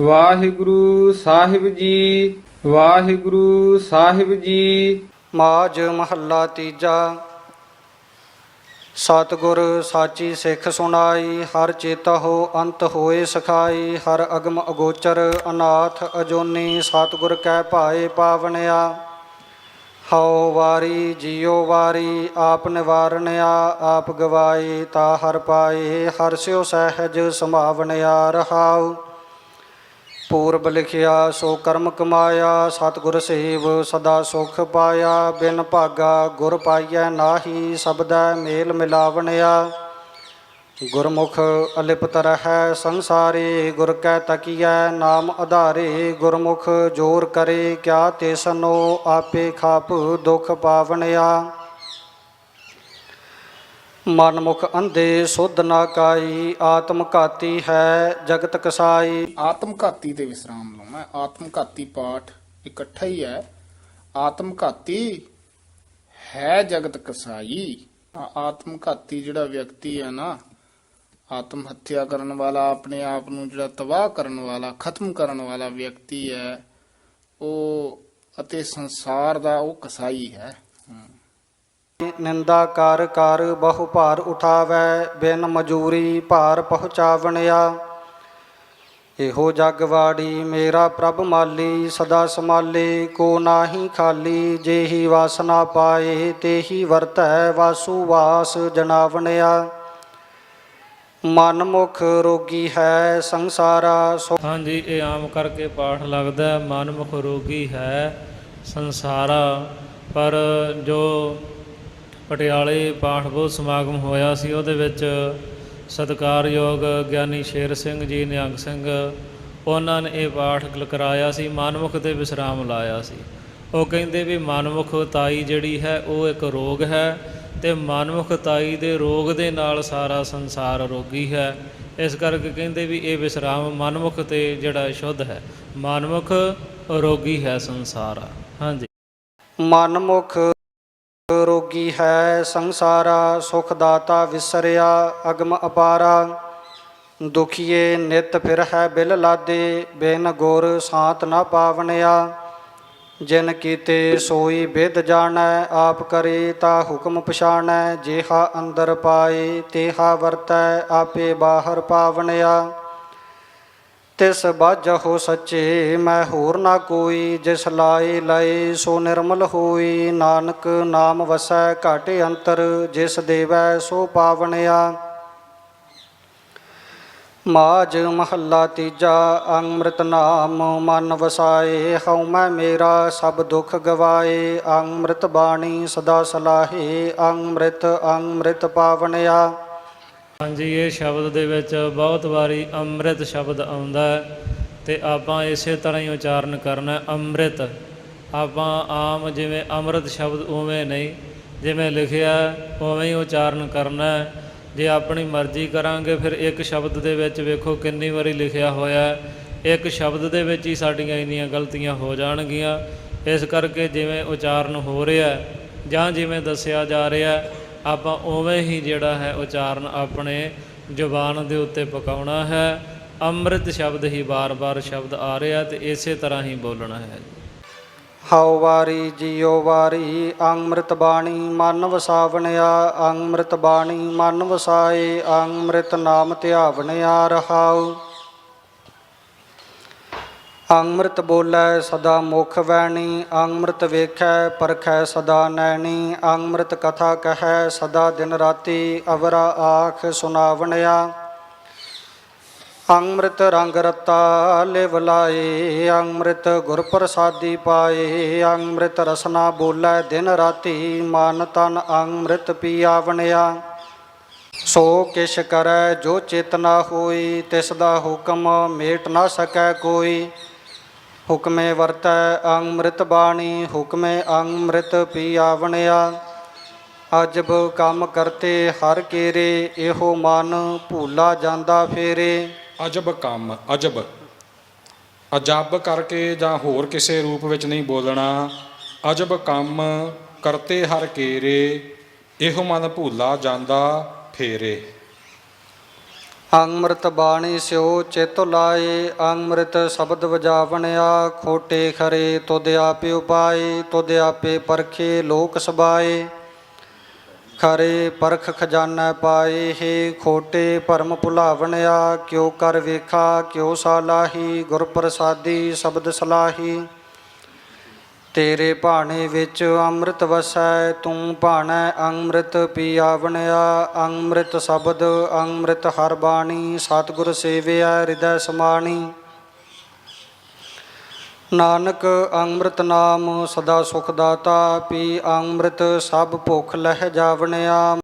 ਵਾਹਿਗੁਰੂ ਸਾਹਿਬ ਜੀ, ਵਾਹਿਗੁਰੂ ਸਾਹਿਬ ਜੀ। ਮਾਜ ਮਹੱਲਾ ਤੀਜਾ। ਸਤਿਗੁਰ ਸਾਚੀ ਸਿੱਖ ਸੁਣਾਈ, ਹਰ ਚੇਤਾ ਹੋ ਅੰਤ ਹੋਏ ਸਖਾਈ, ਹਰ ਅਗਮ ਅਗੋਚਰ ਅਨਾਥ ਅਜੋਨੀ, ਸਤਿਗੁਰ ਕਹਿ ਭਾਏ ਪਾਵਨਿਆ। ਹਉ ਵਾਰੀ ਜਿਉ ਵਾਰੀ, ਆਪ ਨਿਵਾਰਨਿਆ, ਆਪ ਗਵਾਏ, ਤਾ ਹਰ ਪਾਏ, ਹਰ ਸਿਉ ਸਹਿਜ ਸੰਭਾਵਨਿਆ ਰਹਾਉ। ਪੂਰਬ ਲਿਖਿਆ, ਸੋ ਕਰਮ ਕਮਾਇਆ, ਸਤਿਗੁਰ ਸੇਵ ਸਦਾ ਸੁਖ ਪਾਇਆ, ਬਿਨ ਭਾਗਾ ਗੁਰ ਪਾਈਐ ਨਾਹੀ, ਸਬਦੈ ਮੇਲ ਮਿਲਾਵਣਿਆ। ਗੁਰਮੁਖ ਅਲਿਪਤ ਰਹੈ ਸੰਸਾਰੇ, ਗੁਰ ਕੈ ਤਕੀਐ ਨਾਮ ਆਧਾਰੇ, ਗੁਰਮੁਖ ਜੋਰ ਕਰੇ, ਕਿਆ ਤੇਸਨੋ ਆਪੇ ਖਾਪ ਦੁਖ ਪਾਵਣਿਆ। ਮਨ ਮੁਖ ਅੰਧੇ ਸੁਧ ਨਾ ਕਾਈ, ਆਤਮ ਘਾਤੀ ਹੈ ਜਗਤ ਕਸਾਈ। ਆਤਮਘਾਤੀ ਤੇ ਵਿਸਰਾਮ ਲਾਉਣਾ ਆਤਮਘਾਤੀ ਪਾਠ ਇਕੱਠਾ ਹੀ ਹੈ। ਆਤਮਘਾਤੀ ਹੈ ਜਗਤ ਕਸਾਈ। ਆ- ਆਤਮਘਾਤੀ ਜਿਹੜਾ ਵਿਅਕਤੀ ਹੈ ਨਾ, ਆਤਮ ਹੱਤਿਆ ਕਰਨ ਵਾਲਾ, ਆਪਣੇ ਆਪ ਨੂੰ ਜਿਹੜਾ ਤਬਾਹ ਕਰਨ ਵਾਲਾ, ਖਤਮ ਕਰਨ ਵਾਲਾ ਵਿਅਕਤੀ ਹੈ, ਉਹ ਅਤੇ ਸੰਸਾਰ ਦਾ ਉਹ ਕਸਾਈ ਹੈ। ਨਿੰਦਾ ਕਰ ਕਰ ਬਹੁ ਭਾਰ ਉਠਾਵੈ ਬਿਨ ਮਜੂਰੀ ਭਾਰ ਪਹੁੰਚਾਵਣਿਆ। ਇਹੋ ਜਗ ਵਾੜੀ ਮੇਰਾ ਪ੍ਰਭ ਮਾਲੀ ਸਦਾ ਸਮਾਲੇ ਕੋ ਨਾਹੀ ਖਾਲੀ ਜੇਹੀ ਵਾਸਨਾ ਪਾਏ ਤੇਹੀ ਵਰਤੈ ਵਾਸੂ ਵਾਸ ਜਨਾਵਣਿਆ। ਮਨਮੁਖ ਰੋਗੀ ਹੈ ਸੰਸਾਰਾ ਹਾਂਜੀ ਇਹ ਆਮ ਕਰਕੇ ਪਾਠ ਲੱਗਦਾ ਹੈ, ਮਨਮੁਖ ਰੋਗੀ ਹੈ ਸੰਸਾਰਾ। ਪਰ ਜੋ ਪਟਿਆਲੇ ਪਾਠ ਬਹੁਤ ਸਮਾਗਮ ਹੋਇਆ ਸੀ, ਉਹਦੇ ਵਿੱਚ ਸਤਿਕਾਰਯੋਗ ਗਿਆਨੀ ਸ਼ੇਰ ਸਿੰਘ ਜੀ, ਨਿਹੰਗ ਸਿੰਘ, ਉਹਨਾਂ ਨੇ ਇਹ ਪਾਠ ਕਰਾਇਆ ਸੀ, ਮਨਮੁਖ ਤੇ ਵਿਸਰਾਮ ਲਾਇਆ ਸੀ। ਉਹ ਕਹਿੰਦੇ ਵੀ ਮਨਮੁਖ ਤਾਈ ਜਿਹੜੀ ਹੈ, ਉਹ ਇੱਕ ਰੋਗ ਹੈ ਤੇ ਮਨਮੁਖ ਤਾਈ ਦੇ ਰੋਗ ਦੇ ਨਾਲ ਸਾਰਾ ਸੰਸਾਰ ਰੋਗੀ ਹੈ। ਇਸ ਕਰਕੇ ਕਹਿੰਦੇ ਵੀ ਇਹ ਵਿਸਰਾਮ ਮਨਮੁਖ ਤੇ ਜਿਹੜਾ ਸ਼ੁੱਧ ਹੈ, ਮਨਮੁਖ ਰੋਗੀ ਹੈ ਸੰਸਾਰ। ਹਾਂਜੀ। ਮਨਮੁਖ ਰੋਗੀ ਹੈ, ਸੰਸਾਰਾ ਸੁਖ ਦਾਤਾ ਵਿਸਰਿਆ, ਅਗਮ ਅਪਾਰਾ। ਦੁਖੀਏ ਨਿਤ ਫਿਰ ਹੈ ਬਿਲ ਲਾਦੇ, ਬਿਨ ਗੁਰ ਸਾਤ ਨਾ ਪਾਵਨਿਆ ਜਿਨ ਕੀਤੇ ਸੋਈ ਵਿਦ ਜਾਣੈ, ਆਪ ਕਰੇ ਤਾ ਹੁਕਮ ਪਛਾਣੈ। ਜੇਹਾ ਅੰਦਰ ਪਾਏ, ਤੇਹਾ ਵਰਤੈ, ਆਪੇ ਬਾਹਰ ਪਾਵਨਿਆ ਤਿਸ ਬਾਝਹੁ ਸੱਚੇ, ਮੈਂ ਹੋਰ ਨਾ ਕੋਈ, ਜਿਸ ਲਾਏ ਲਏ ਸੋ ਨਿਰਮਲ ਹੋਈ। ਨਾਨਕ ਨਾਮ ਵਸੈ ਘਾਟੇ ਅੰਤਰ, ਜਿਸ ਦੇਵੈ ਸੋ ਪਾਵਨਿਆ ਮਾਜ ਮਹੱਲਾ ਤੀਜਾ, ਅੰਮ੍ਰਿਤ ਨਾਮ ਮਨ ਵਸਾਏ, ਹਉ ਮੈਂ ਮੇਰਾ ਸਭ ਦੁੱਖ ਗਵਾਏ। ਅੰਮ੍ਰਿਤ ਬਾਣੀ ਸਦਾ ਸਲਾਹੇ, ਅੰਮ੍ਰਿਤ ਅੰਮ੍ਰਿਤ ਪਾਵਨਿਆ ਹਾਂਜੀ, ਇਹ ਸ਼ਬਦ ਦੇ ਵਿੱਚ ਬਹੁਤ ਵਾਰੀ ਅੰਮ੍ਰਿਤ ਸ਼ਬਦ ਆਉਂਦਾ ਹੈ ਤੇ ਆਪਾਂ ਇਸੇ ਤਰ੍ਹਾਂ ਹੀ ਉਚਾਰਨ ਕਰਨਾ ਅੰਮ੍ਰਿਤ। ਆਪਾਂ ਆਮ ਜਿਵੇਂ ਅੰਮ੍ਰਿਤ ਸ਼ਬਦ ਉਵੇਂ ਨਹੀਂ, ਜਿਵੇਂ ਲਿਖਿਆ ਉਵੇਂ ਹੀ ਉਚਾਰਨ ਕਰਨਾ ਜੇ ਆਪਣੀ ਮਰਜ਼ੀ ਕਰਾਂਗੇ, ਫਿਰ ਇੱਕ ਸ਼ਬਦ ਦੇ ਵਿੱਚ ਵੇਖੋ ਕਿੰਨੀ ਵਾਰੀ ਲਿਖਿਆ ਹੋਇਆ ਇੱਕ ਸ਼ਬਦ ਦੇ ਵਿੱਚ ਹੀ ਸਾਡੀਆਂ ਇੰਨੀਆਂ ਗਲਤੀਆਂ ਹੋ ਜਾਣਗੀਆਂ। ਇਸ ਕਰਕੇ ਜਿਵੇਂ ਉਚਾਰਨ ਹੋ ਰਿਹਾ ਜਾਂ ਜਿਵੇਂ ਦੱਸਿਆ ਜਾ ਰਿਹਾ ਆਪਾਂ ਉਵੇਂ ਹੀ ਜਿਹੜਾ ਹੈ ਉਚਾਰਨ ਆਪਣੇ ਜ਼ੁਬਾਨ ਦੇ ਉੱਤੇ ਪਕਾਉਣਾ ਹੈ। ਅੰਮ੍ਰਿਤ ਸ਼ਬਦ ਹੀ ਬਾਰ-ਬਾਰ ਸ਼ਬਦ ਆ ਰਿਹਾ ਤੇ ਇਸੇ ਤਰ੍ਹਾਂ ਹੀ ਬੋਲਣਾ ਹੈ। ਹਉ ਵਾਰੀ ਜਿਉ ਵਾਰੀ, ਅੰਮ੍ਰਿਤ ਬਾਣੀ ਮਨ ਵਸਾਵਣਿਆ, ਅੰਮ੍ਰਿਤ ਬਾਣੀ ਮਨ ਵਸਾਏ, ਅੰਮ੍ਰਿਤ ਨਾਮ ਧਿਆਵਣਿਆ ਰਹਾਉ। ਅੰਮ੍ਰਿਤ ਬੋਲੇ ਸਦਾ ਮੁਖ ਵੈਣੀ, ਅੰਮ੍ਰਿਤ ਵੇਖੈ ਪਰਖੈ ਸਦਾ ਨੈਣੀ, ਅੰਮ੍ਰਿਤ ਕਥਾ ਕਹੈ ਸਦਾ ਦਿਨ ਰਾਤੀ, ਅਵਰਾ ਆਖ ਸੁਨਾਵਣਿਆ। ਅੰਮ੍ਰਿਤ ਰੰਗ ਰਤਾ ਲਿਵ ਲਾਏ, ਅੰਮ੍ਰਿਤ ਗੁਰ ਪ੍ਰਸਾਦੀ ਪਾਏ, ਅੰਮ੍ਰਿਤ ਰਸਨਾ ਬੋਲੇ ਦਿਨ ਰਾਤੀ, ਮਨ ਤਨ ਅੰਮ੍ਰਿਤ ਪੀਆਵਣਿਆ। ਸੋ ਕਿਛ ਕਰੈ ਜੋ ਚੇਤਨਾ ਹੋਈ, ਤਿਸ ਦਾ ਹੁਕਮ ਮੇਟ ਨਾ ਸਕੈ ਕੋਈ। ਹੁਕਮੇ ਵਰਤੈ ਅੰਮ੍ਰਿਤ ਬਾਣੀ, ਹੁਕਮੇ ਅੰਮ੍ਰਿਤ ਪੀਆਵਣਿਆ। ਅਜਬ ਕੰਮ ਕਰਤੇ ਹਰ ਕੇਰੇ, ਇਹੋ ਮਨ ਭੂਲਾ ਜਾਂਦਾ ਫੇਰੇ। ਅਜਬ ਕੰਮ, ਅਜਬ। ਅਜਬ ਕਰਕੇ ਜਾਂ ਹੋਰ ਕਿਸੇ ਰੂਪ ਵਿੱਚ ਨਹੀਂ ਬੋਲਣਾ। ਅਜਬ ਕੰਮ ਕਰਤੇ ਹਰ ਕੇਰੇ, ਇਹੋ ਮਨ ਭੂਲਾ ਜਾਂਦਾ ਫੇਰੇ। ਅੰਮ੍ਰਿਤ ਬਾਣੀ ਸਿਓ ਚਿਤ ਲਾਏ ਅੰਮ੍ਰਿਤ ਸ਼ਬਦ ਵਜਾਵਣਿਆ, ਖੋਟੇ ਖਰੇ ਤੁਧ ਆਪੇ ਉਪਾਏ ਤੁਧ ਆਪੇ ਪਰਖੇ ਲੋਕ ਸਬਾਏ ਖਰੇ ਪਰਖ ਖਜ਼ਾਨਾ ਪਾਏ ਹੈ ਖੋਟੇ ਭਰਮ ਭੁਲਾਵਣਿਆ, ਕਿਉ ਕਰ ਵੇਖਾ, ਕਿਉ ਸਾਲਾਹੀ ਗੁਰ ਪ੍ਰਸਾਦੀ ਸ਼ਬਦ ਸਲਾਹੀ। ਤੇਰੇ ਭਾਣੇ ਵਿੱਚ ਅੰਮ੍ਰਿਤ ਵਸੈ, ਤੂੰ ਭਾਣੈ ਅੰਮ੍ਰਿਤ ਪੀ ਅੰਮ੍ਰਿਤ ਸ਼ਬਦ, ਅੰਮ੍ਰਿਤ ਹਰ ਬਾਣੀ, ਸਤਿਗੁਰ ਸੇਵਿਆ, ਹਿਰਦੈ ਸਮਾਣੀ। ਨਾਨਕ ਅੰਮ੍ਰਿਤ ਨਾਮ ਸਦਾ ਸੁਖ ਦਾਤਾ, ਪੀ ਅੰਮ੍ਰਿਤ ਸਭ ਭੁਖ ਲਹਿ ਜਾਵਣਿਆ।